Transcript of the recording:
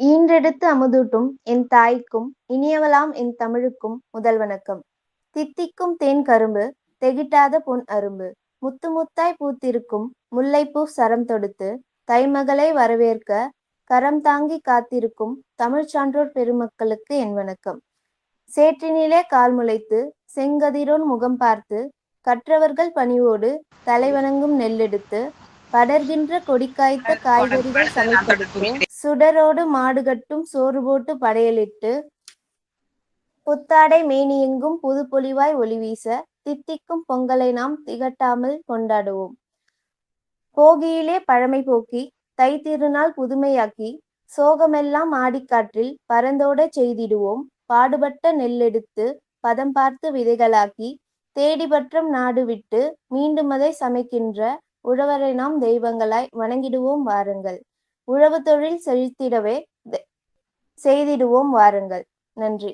ஈன்றெடுத்து அமுதூட்டும் என் தாய்க்கும் இனியவளாம் என் தமிழுக்கும் முதல் வணக்கம் தித்திக்கும் தேன் கரும்பு தெகிட்டாத பொன் அரும்பு. முத்து முத்தாய் பூத்திருக்கும் முல்லைப்பூ சரம் தொடுத்து தைமகளை வரவேற்க கரம் தாங்கி காத்திருக்கும் தமிழ்ச் சான்றோர் பெருமக்களுக்கு என் வணக்கம். சேற்றினிலே கால் முளைத்து செங்கதிரோன் முகம் பார்த்து கற்றவர்கள் பணிவோடு தலைவணங்கும் நெல்லெடுத்து படர்கின்ற கொடிக்காய்த்த காய்கறிகள் சமைப்படுத்து சுடரோடு மாடுகட்டும் சோறு போட்டு படையலிட்டு புத்தாடை மேனியெங்கும் புது பொலிவாய் ஒளி வீச தித்திக்கும் பொங்கலை நாம் திகட்டாமல் கொண்டாடுவோம். போகியிலே பழமை போக்கி தை திருநாள் புதுமையாக்கி சோகமெல்லாம் ஆடிக்காற்றில் பறந்தோடச் செய்திடுவோம். பாடுபட்ட நெல்லெடுத்து பதம் பார்த்து விதைகளாக்கி தேடிபற்றம் நாடு விட்டு மீண்டும் அதை சமைக்கின்ற உழவரை நாம் தெய்வங்களாய் வணங்கிடுவோம் வாருங்கள். உழவு தொழில் செழித்திடவே தெ- செய்திடுவோம் வாருங்கள். நன்றி.